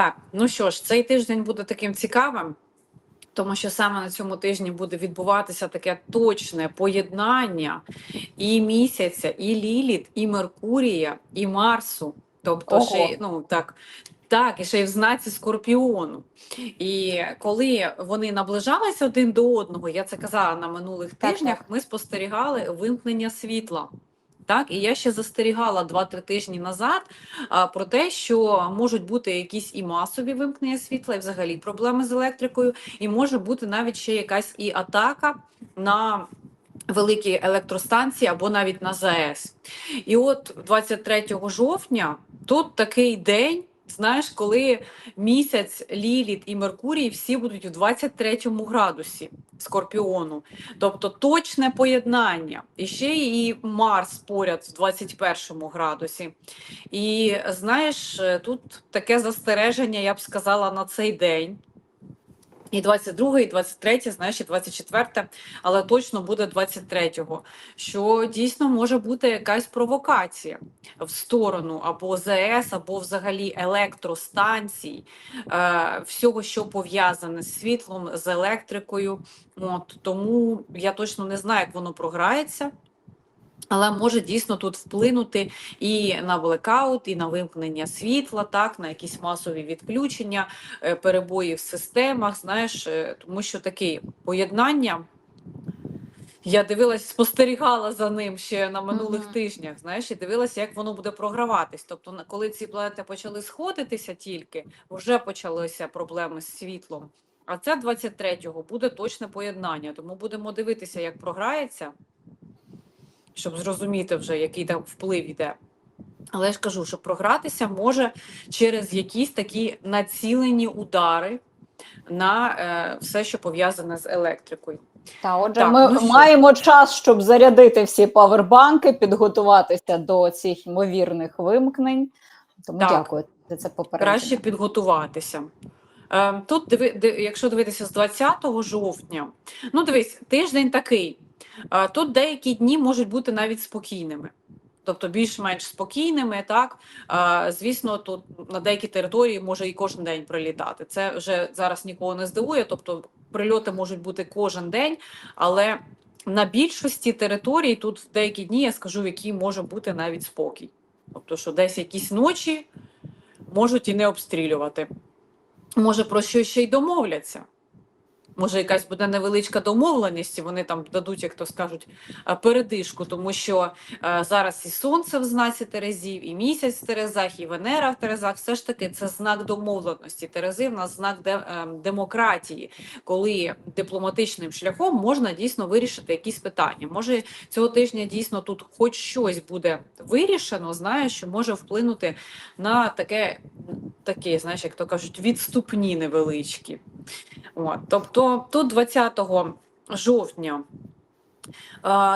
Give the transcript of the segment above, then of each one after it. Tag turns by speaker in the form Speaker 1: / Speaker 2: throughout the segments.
Speaker 1: Так, ну що ж, цей тиждень буде таким цікавим, тому що саме на цьому тижні буде відбуватися таке точне поєднання і місяця, і Ліліт, і Меркурія, і Марсу. Тобто,
Speaker 2: Ого.
Speaker 1: ще ну так. Так, і ще й в знаці Скорпіону. І коли вони наближалися один до одного, я це казала на минулих тижнях, ми спостерігали вимкнення світла. Так, і я ще застерігала 2-3 тижні назад а, про те, що можуть бути якісь і масові вимкнення світла, і взагалі проблеми з електрикою, і може бути навіть ще якась і атака на великі електростанції або навіть на ЗАЕС. І от 23 жовтня тут такий день. Знаєш, коли місяць, Ліліт і Меркурій всі будуть у 23 градусі Скорпіону, тобто точне поєднання. І ще і Марс поряд в 21 градусі. І знаєш, тут таке застереження, я б сказала, на цей день. І 22, і 23, знаєш, і 24, але точно буде 23-го, що дійсно може бути якась провокація в сторону або ЗС, або взагалі електростанцій, е, всього, що пов'язане з світлом, з електрикою. От, тому я точно не знаю, як воно програється. Але може дійсно тут вплинути і на блекаут, і на вимкнення світла, так, на якісь масові відключення, е, перебої в системах, знаєш, е, тому що таке поєднання. Я дивилась, спостерігала за ним ще на минулих
Speaker 2: Мгм.
Speaker 1: тижнях, знаєш, і дивилася, як воно буде програватись. Тобто, коли ці планети почали сходитися тільки, вже почалися проблеми з світлом. А це 23-го буде точне поєднання. Тому будемо дивитися, як програється щоб зрозуміти вже, який там вплив йде. Але я ж кажу, що програтися може через якісь такі націлені удари на е, все, що пов'язане з електрикою.
Speaker 2: Та отже,
Speaker 1: Так,
Speaker 2: ми
Speaker 1: ну що?
Speaker 2: маємо час, щоб зарядити всі павербанки, підготуватися до цих ймовірних вимкнень. Тому
Speaker 1: Так.
Speaker 2: дякую за це попередження.
Speaker 1: Краще підготуватися. Е, Тут, диви, якщо дивитися з 20 жовтня, ну дивись, тиждень такий. Тут деякі дні можуть бути навіть спокійними. Тобто більш-менш спокійними, так звісно, тут на деякі території може і кожен день прилітати. Це вже зараз нікого не здивує. Тобто прильоти можуть бути кожен день, але на більшості територій тут в деякі дні я скажу, які може бути навіть спокій. Тобто, що десь якісь ночі можуть і не обстрілювати. Може, про що ще й домовляться. Може, якась буде невеличка домовленість, і вони там дадуть, як то скажуть, е, передишку, тому що е, зараз і сонце в знаці Терезів, і місяць в Терезах, і Венера в Терезах. Все ж таки, це знак домовленості. Терези в нас знак де, е, демократії, коли дипломатичним шляхом можна дійсно вирішити якісь питання. Може, цього тижня дійсно тут хоч щось буде вирішено, знаєш, що може вплинути на таке, таке, знаєш, як то кажуть, відступні невеличкі. От, тобто тут 20 жовтня.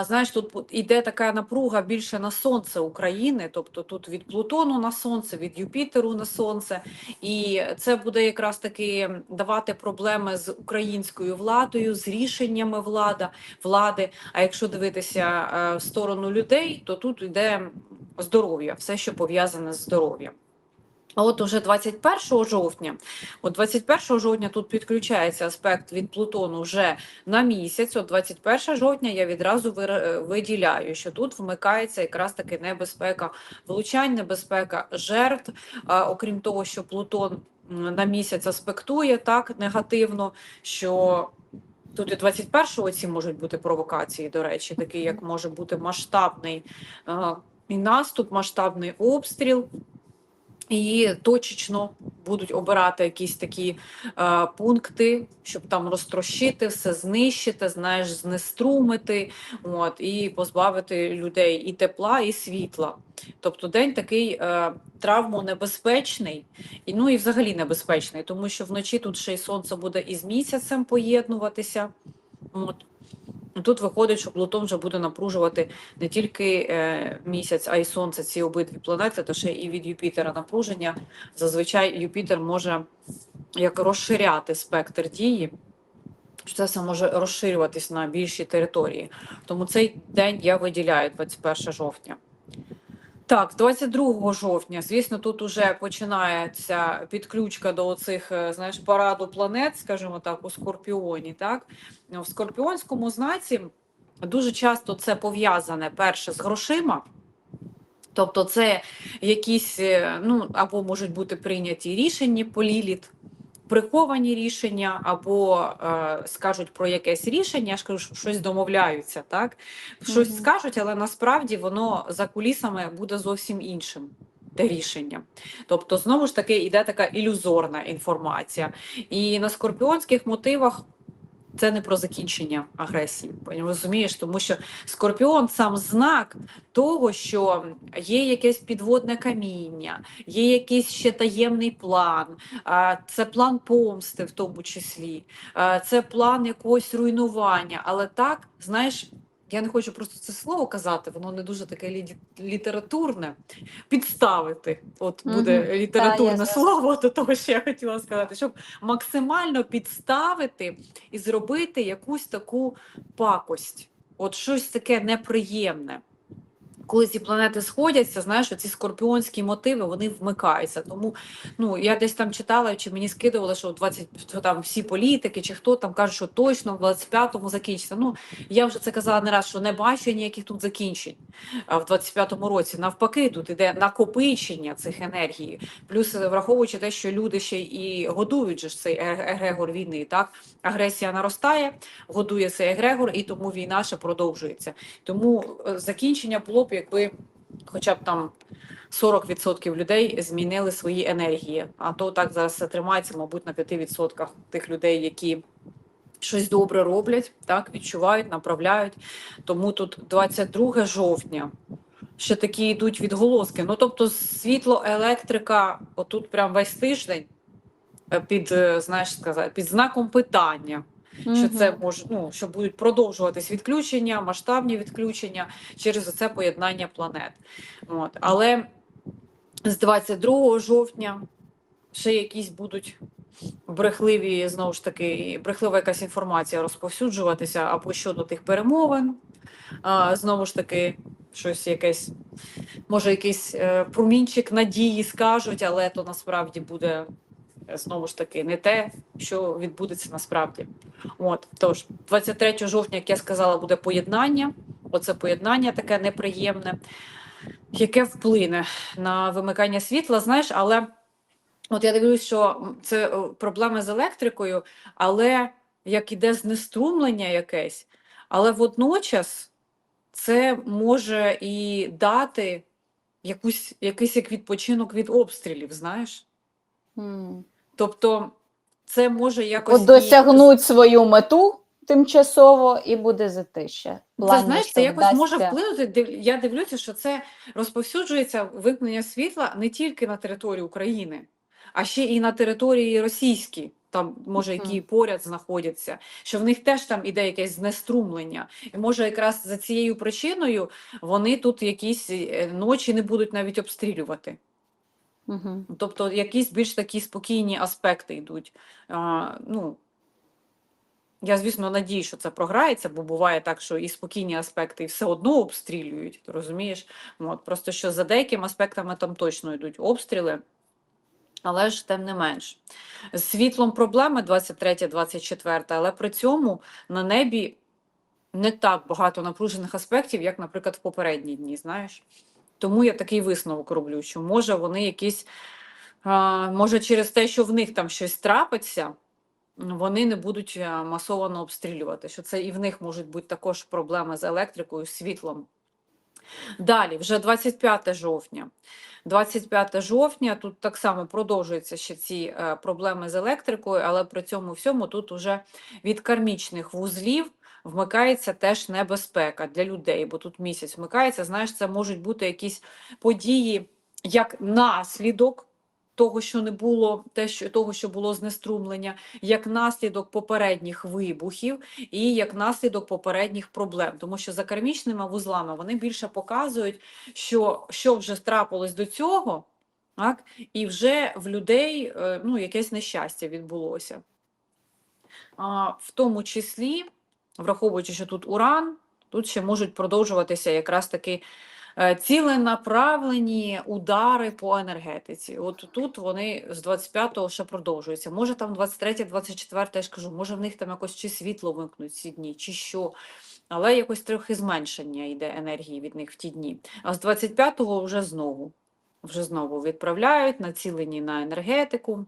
Speaker 1: Знаєш, тут іде така напруга більше на сонце України, тобто тут від Плутону на сонце, від Юпітеру на сонце, і це буде якраз таки давати проблеми з українською владою, з рішеннями влада, влади. А якщо дивитися е, в сторону людей, то тут йде здоров'я, все, що пов'язане з здоров'ям. А от уже 21 жовтня, от 21 жовтня тут підключається аспект від Плутону вже на місяць. От 21 жовтня я відразу е, виділяю, що тут вмикається якраз таки небезпека влучань, небезпека жертв. А, окрім того, що Плутон на місяць аспектує так негативно, що тут і 21-го ці можуть бути провокації, до речі, такий як може бути масштабний е, і наступ, масштабний обстріл. І точечно будуть обирати якісь такі е, пункти, щоб там розтрощити, все знищити, знаєш, знеструмити, от, і позбавити людей і тепла, і світла. Тобто день такий е, травмонебезпечний, і ну і взагалі небезпечний, тому що вночі тут ще й сонце буде із місяцем поєднуватися. От. Тут виходить, що Плутон вже буде напружувати не тільки е, місяць, а й сонце, ці обидві планети, то ще і від Юпітера напруження. Зазвичай Юпітер може як розширяти спектр дії, що це все може розширюватись на більші території. Тому цей день я виділяю 21 жовтня. Так, з 22 жовтня, звісно, тут уже починається підключка до цих, знаєш, параду планет, скажімо так, у Скорпіоні. Так? В Скорпіонському знаці дуже часто це пов'язане перше з грошима. Тобто, це якісь, е, ну, або можуть бути прийняті рішення по ліліт, приховані рішення, або е, скажуть про якесь рішення, я ж кажу, що щось домовляються, так? Щось
Speaker 2: Мгм.
Speaker 1: скажуть, але насправді воно за кулісами буде зовсім іншим. Те рішення. Тобто, знову ж таки, йде така ілюзорна інформація. І на скорпіонських мотивах це не про закінчення агресії. Розумієш, тому що скорпіон сам знак того, що є якесь підводне каміння, є якийсь ще таємний план, це план помсти, в тому числі, це план якогось руйнування. Але так, знаєш, я не хочу просто це слово казати, воно не дуже таке лі- літературне. Підставити. От буде.
Speaker 2: Та,
Speaker 1: літературне
Speaker 2: я
Speaker 1: слово до того, що я хотіла сказати, щоб максимально підставити і зробити якусь таку пакость, от щось таке неприємне. Коли ці планети сходяться, знаєш, ці скорпіонські мотиви вони вмикаються. Тому ну я десь там читала, чи мені скидували, що в 20 що там всі політики, чи хто там каже, що точно в 25-му закінчиться. Ну я вже це казала не раз, що не бачу ніяких тут закінчень в 25-му році. Навпаки, тут іде накопичення цих енергій. Плюс е, враховуючи те, що люди ще і годують же цей е- егрегор війни. Так агресія наростає, годує цей егрегор, і тому війна ще продовжується. Тому е, закінчення було б, якби хоча б там 40% людей змінили свої енергії. А то так зараз тримається, мабуть, на 5% тих людей, які щось добре роблять, так відчувають, направляють. Тому тут 22 жовтня. Ще такі йдуть відголоски. Ну тобто, світло, електрика, отут прям весь тиждень е, під е, знаєш сказати, під знаком питання що це може, ну, що будуть продовжуватись відключення, масштабні відключення через це поєднання планет. От. Але з 22 жовтня ще якісь будуть брехливі, знову ж таки, брехлива якась інформація розповсюджуватися або щодо тих перемовин. А, знову ж таки, щось якесь, може, якийсь е, промінчик надії скажуть, але то насправді буде знову ж таки не те, що відбудеться насправді. От тож, 23 жовтня, як я сказала, буде поєднання. Оце поєднання таке неприємне, яке вплине на вимикання світла. Знаєш, але от я дивлюсь, що це е, проблеми з електрикою, але як іде знеструмлення якесь, але водночас це може і дати якусь, якийсь як відпочинок від обстрілів, знаєш?
Speaker 2: М.
Speaker 1: Тобто це може якось
Speaker 2: От
Speaker 1: і-
Speaker 2: досягнуть свою мету тимчасово і буде затища. В
Speaker 1: Це знаєш,
Speaker 2: що
Speaker 1: це якось може вплинути. Див- Я дивлюся, що це розповсюджується вимкнення світла не тільки на території України, а ще і на території російській, там може які
Speaker 2: Мгм.
Speaker 1: поряд знаходяться, що в них теж там іде якесь знеструмлення. І може якраз за цією причиною вони тут якісь е, ночі не будуть навіть обстрілювати.
Speaker 2: Мгм.
Speaker 1: Тобто якісь більш такі спокійні аспекти йдуть. А, ну, я, звісно, надію, що це програється, бо буває так, що і спокійні аспекти і все одно обстрілюють, розумієш? От, просто що за деякими аспектами там точно йдуть обстріли, але ж тим не менш. З світлом проблеми 23-24, але при цьому на небі не так багато напружених аспектів, як, наприклад, в попередні дні, знаєш? Тому я такий висновок роблю, що може вони якісь, може через те, що в них там щось трапиться, вони не будуть е, масово обстрілювати, що це і в них можуть бути також проблеми з електрикою, світлом. Далі, вже 25 жовтня. 25 жовтня тут так само продовжуються ще ці е, проблеми з електрикою, але при цьому всьому тут уже від кармічних вузлів вмикається теж небезпека для людей, бо тут місяць вмикається. Знаєш, це можуть бути якісь події як наслідок того, що не було, те, що того, що було знеструмлення, як наслідок попередніх вибухів і як наслідок попередніх проблем. Тому що за кармічними вузлами вони більше показують, що, що вже трапилось до цього, так, і вже в людей е, ну, якесь нещастя відбулося. А, в тому числі, враховуючи, що тут уран, тут ще можуть продовжуватися якраз таки Е, Ціленаправлені удари по енергетиці. От тут вони з 25-го ще продовжуються. Може там 23, 24, я ж кажу, може в них там якось чи світло вимкнуть ці дні, чи що. Але якось трохи зменшення йде енергії від них в ті дні. А з 25-го вже знову. Вже знову відправляють, націлені на енергетику.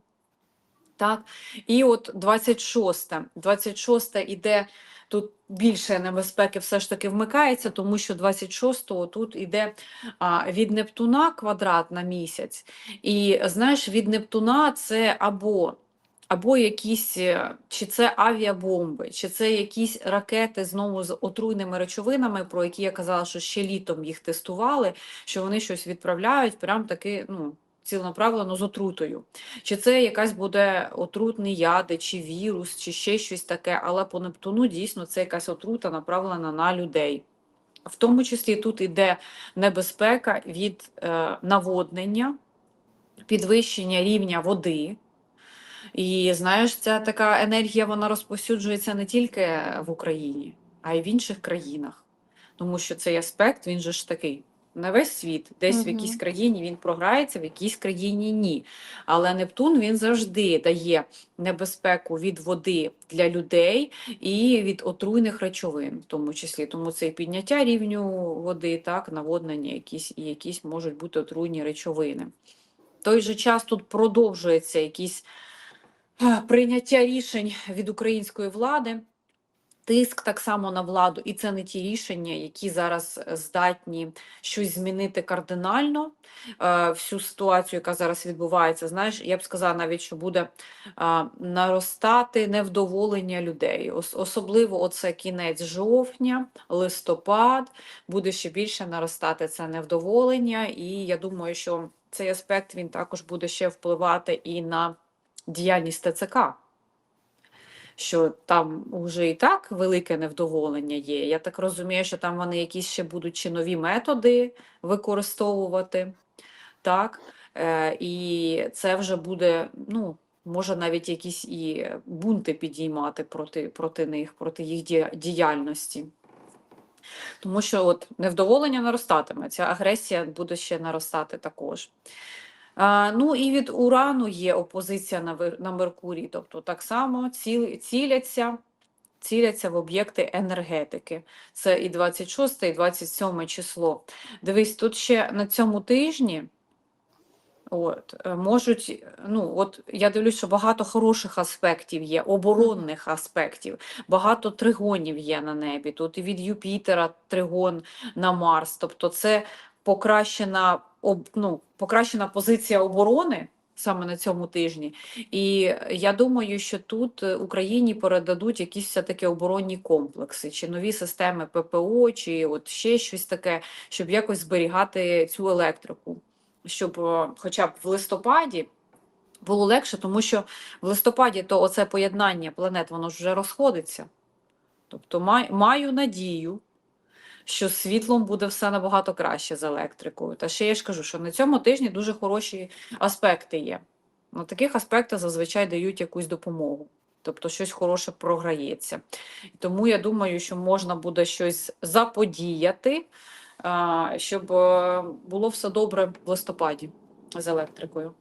Speaker 1: Так, і от 26, 26 іде тут більше небезпеки все ж таки вмикається, тому що 26-го тут іде від Нептуна квадрат на місяць. І знаєш, від Нептуна це або, або якісь, е, чи це авіабомби, чи це якісь ракети знову з отруйними речовинами, про які я казала, що ще літом їх тестували, що вони щось відправляють, прям таки, ну. Цілонаправлено з отрутою. Чи це якась буде отрутний яди, чи вірус, чи ще щось таке, але по Нептуну дійсно це якась отрута направлена на людей. В тому числі тут іде небезпека від е, наводнення, підвищення рівня води. І знаєш, ця така енергія вона розповсюджується не тільки в Україні, а й в інших країнах. Тому що цей аспект він же ж такий. На весь світ, десь в якійсь країні він програється, в якійсь країні ні. Але Нептун він завжди дає небезпеку від води для людей і від отруйних речовин, в тому числі. Тому це і підняття рівню води, так, наводнення, якісь і якісь можуть бути отруйні речовини. В той же час тут продовжується якісь прийняття рішень від української влади. Тиск так само на владу, і це не ті рішення, які зараз е, здатні щось змінити кардинально. Е, всю ситуацію, яка зараз відбувається, знаєш, я б сказала навіть, що буде наростати невдоволення людей. Ос- особливо оце кінець жовтня, листопад, буде ще більше наростати це невдоволення, і я думаю, що цей аспект він також буде ще впливати і на діяльність ТЦК що там вже і так велике невдоволення є. Я так розумію, що там вони якісь ще будуть чи нові методи використовувати. Так? Е, і це вже буде, ну, може навіть якісь і бунти підіймати проти, проти них, проти їх діяльності. Тому що от невдоволення наростатиме, ця агресія буде ще наростати також. Ну і від Урану є опозиція на, на Меркурій, тобто так само ціл, ціляться, ціляться в об'єкти енергетики. Це і 26, і 27 число. Дивись, тут ще на цьому тижні от, е, можуть, ну от я дивлюсь, що багато хороших аспектів є, оборонних аспектів, багато тригонів є на небі. Тут і від Юпітера тригон на Марс. Тобто це покращена, ну, покращена позиція оборони саме на цьому тижні. І я думаю, що тут е, Україні передадуть якісь все-таки оборонні комплекси, чи нові системи ППО, чи от ще щось таке, щоб якось зберігати цю електрику. Щоб е, хоча б в листопаді було легше, тому що в листопаді то оце поєднання планет, воно вже розходиться. Тобто маю надію, що світлом буде все набагато краще з електрикою. Та ще я ж кажу, що на цьому тижні дуже хороші аспекти є. На таких аспектах зазвичай дають якусь допомогу. Тобто щось хороше програється. Тому я думаю, що можна буде щось заподіяти, щоб е, було все добре в листопаді з електрикою.